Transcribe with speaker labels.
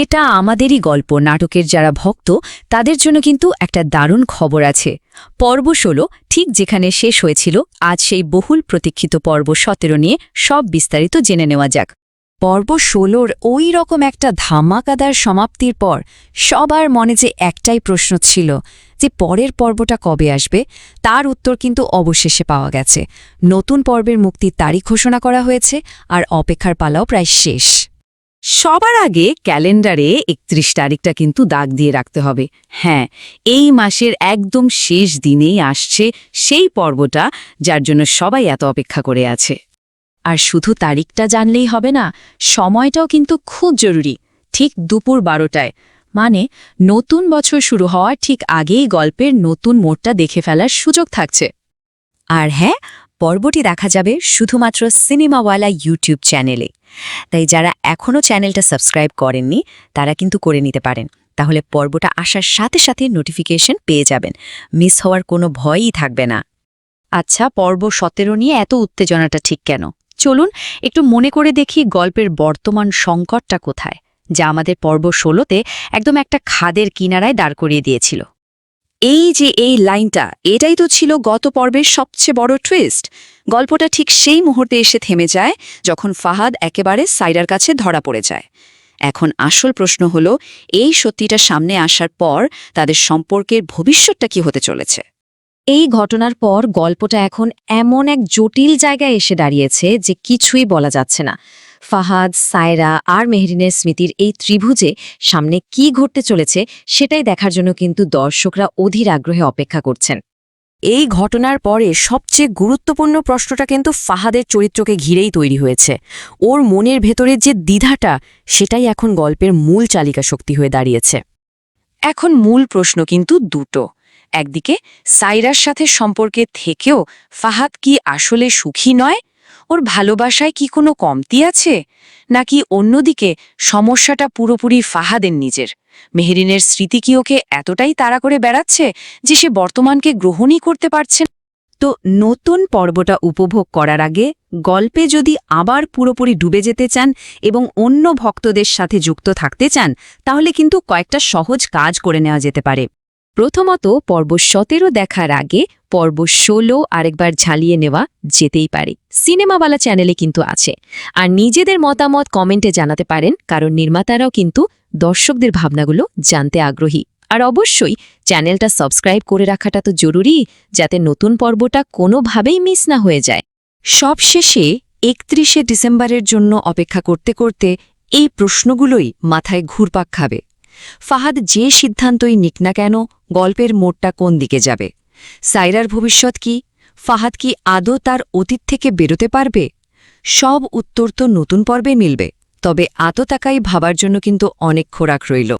Speaker 1: এটা আমাদেরই গল্প। নাটকের যারা ভক্ত, তাদের জন্য কিন্তু একটা দারুণ খবর আছে। পর্ব ষোলো ঠিক যেখানে শেষ হয়েছিল, আজ সেই বহুল প্রতীক্ষিত পর্ব সতেরো নিয়ে সব বিস্তারিত জেনে নেওয়া যাক। পর্ব ষোলোর ওই রকম একটা ধামাকাদার সমাপ্তির পর সবার মনে যে একটাই প্রশ্ন ছিল যে পরের পর্বটা কবে আসবে, তার উত্তর কিন্তু অবশেষে পাওয়া গেছে। নতুন পর্বের মুক্তির তারিখ ঘোষণা করা হয়েছে আর অপেক্ষার পালাও প্রায় শেষ। সবার আগে ক্যালেন্ডারে একত্রিশ তারিখটা কিন্তু দাগ দিয়ে রাখতে হবে। হ্যাঁ এই মাসের একদম শেষ দিনেই আসছে সেই পর্বটা যার জন্য সবাই এত অপেক্ষা করে আছে। আর শুধু তারিখটা জানলেই হবে না, সময়টাও কিন্তু খুব জরুরি, ঠিক দুপুর বারোটায়। মানে নতুন বছর শুরু হওয়ার ঠিক আগেই গল্পের নতুন মোড়টা দেখে ফেলার সুযোগ থাকছে। আর হ্যাঁ পর্বটি দেখা যাবে শুধুমাত্র সিনেমাওয়ালা ইউটিউব চ্যানেলে। তাই যারা এখনও চ্যানেলটা সাবস্ক্রাইব করেননি, তারা কিন্তু করে নিতে পারেন। তাহলে পর্বটা আসার সাথে সাথে নোটিফিকেশন পেয়ে যাবেন। মিস হওয়ার কোনো ভয়ই থাকবে না। আচ্ছা পর্ব সতেরো নিয়ে এত উত্তেজনাটা ঠিক কেন? চলুন একটু মনে করে দেখি গল্পের বর্তমান সংকটটা কোথায়, যা আমাদের পর্ব ষোলোতে একদম একটা খাদের কিনারায় দাঁড় করিয়ে দিয়েছিল। এই যে এই লাইনটা, এটাই তো ছিল গত পর্বের সবচেয়ে বড় টুইস্ট গল্পটা ঠিক সেই মুহূর্তে এসে থেমে যায় যখন ফাহাদ একেবারে সাইডার কাছে ধরা পড়ে যায়। এখন আসল প্রশ্ন হলো, এই সত্যিটা সামনে আসার পর তাদের সম্পর্কের ভবিষ্যৎটা কি হতে চলেছে? এই ঘটনার পর গল্পটা এখন এমন এক জটিল জায়গায় এসে দাঁড়িয়েছে যে কিছুই বলা যাচ্ছে না। ফাহাদ, সায়রা আর মেহরিনের স্মৃতির এই ত্রিভুজে সামনে কি ঘটতে চলেছে সেটাই দেখার জন্য কিন্তু দর্শকরা অধীর আগ্রহে অপেক্ষা করছেন। এই ঘটনার পরে সবচেয়ে গুরুত্বপূর্ণ প্রশ্নটা কিন্তু ফাহাদের চরিত্রকে ঘিরেই তৈরি হয়েছে। ওর মনের ভেতরের যে দ্বিধাটা, সেটাই এখন গল্পের মূল চালিকা শক্তি হয়ে দাঁড়িয়েছে। এখন মূল প্রশ্ন কিন্তু দুটো। একদিকে সাইরার সাথে সম্পর্কে থেকেও ফাহাদ কি আসলে সুখী নয়? ওর ভালোবাসায় কি কোনো কমতি আছে? নাকি অন্যদিকে সমস্যাটা পুরোপুরি ফাহাদের নিজের? মেহরিনের স্মৃতি কি ওকে এতটাই তাড়া করে বেড়াচ্ছে যে সে বর্তমানকে গ্রহণই করতে পারছে তো নতুন পর্বটা উপভোগ করার আগে গল্পে যদি আবার পুরোপুরি ডুবে যেতে চান এবং অন্য ভক্তদের সাথে যুক্ত থাকতে চান, তাহলে কিন্তু কয়েকটা সহজ কাজ করে নেওয়া যেতে পারে। প্রথমত পর্ব সতেরো দেখার আগে পর্ব ষোলো আরেকবার ঝালিয়ে নেওয়া যেতেই পারে। সিনেমাওয়ালা চ্যানেলে কিন্তু আছে। আর নিজেদের মতামত কমেন্টে জানাতে পারেন, কারণ নির্মাতারাও কিন্তু দর্শকদের ভাবনাগুলো জানতে আগ্রহী। আর অবশ্যই চ্যানেলটা সাবস্ক্রাইব করে রাখাটা তো জরুরি, যাতে নতুন পর্বটা কোনোভাবেই মিস না হয়ে যায়। সবশেষে একত্রিশে ডিসেম্বরের জন্য অপেক্ষা করতে করতে এই প্রশ্নগুলোই মাথায় ঘুরপাক খাবে। ফাহাদ যে সিদ্ধান্তই নিক না কেন, গল্পের মোড়টা কোন দিকে যাবে? সাইরার ভবিষ্যৎ কি? ফাহাদ কি আদৌ তার অতীত থেকে বেরোতে পারবে? সব উত্তর তো নতুন পর্বে মিলবে, তবে আততাকাই ভাবার জন্য কিন্তু অনেক খোরাক রইল।